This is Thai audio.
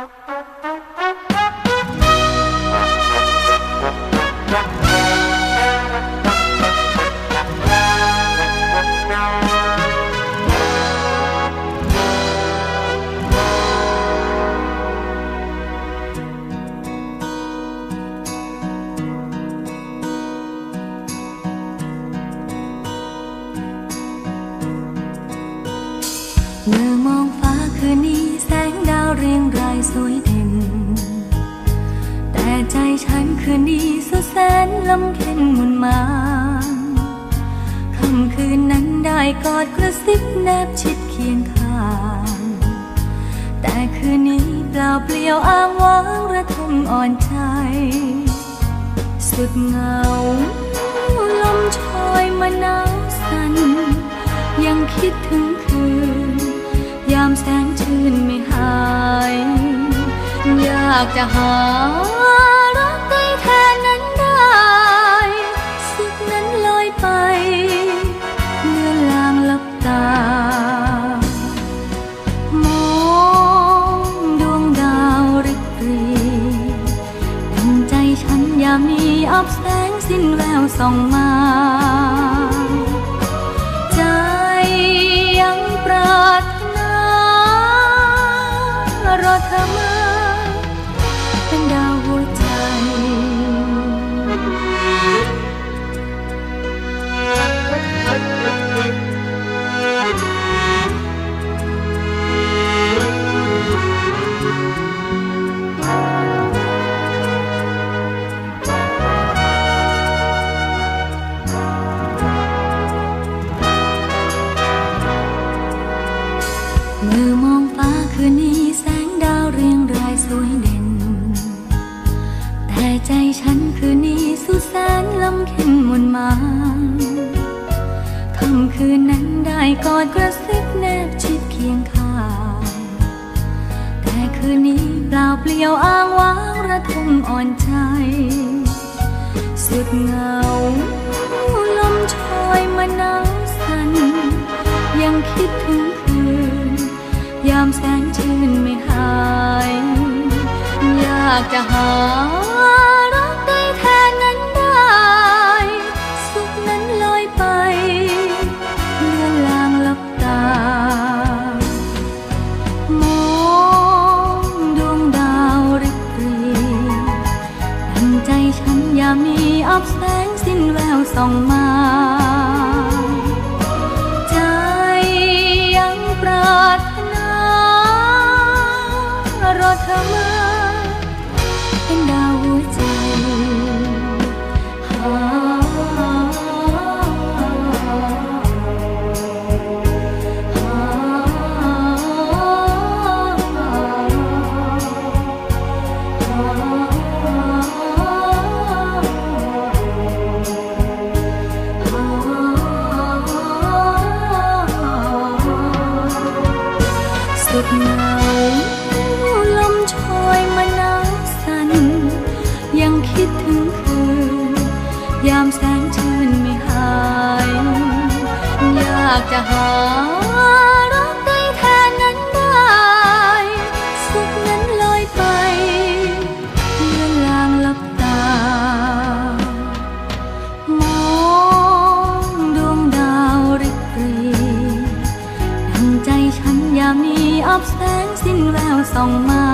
เมื่ สวยเด่น แต่ใจฉันคืนนี้สุดแสนลำเค็นหมุนมางค่ำคืนนั้นได้กอดกระซิบแนบชิดเคียงข้าง แต่คืนนี้เปล่าเปลี่ยวอ้างว้างระทมอ่อนใจ สุดเหงา ลมโชยมาหนาวสั่นยังคิดถึงคืน ยามแสงชื่นไม่ายอยากจะหารักใกล้แทนนั้นได้สุขนั้นลอยไปเมื่อลางลับตา มองดวงดาวริบหรีดังใจฉันยามนี้อับแสงสิ้นแววส่องมาใจยังปรารถนารอเธอมา คืนนั้นได้กอดกระซิบแนบชิดเคียงข้างแต่คืนนี้เปล่าเปลี่ยวอ้างว้างระทมอ่อนใจ สุดเหงา ลมโชยมาหนาวสั่นยังคิดถึงคืน ยามแสงชื่นไม่หาย อยากจะหา ส่องมา ใจยังปรารถนารอเธอมาเป็นดา ลมโชยมาหนาวสั่นยังคิดถึงคืน ยามแสงชื่นไม่หาย อยากจะหา ฉันยามนี้อับแสงสิ้นแววส่องมา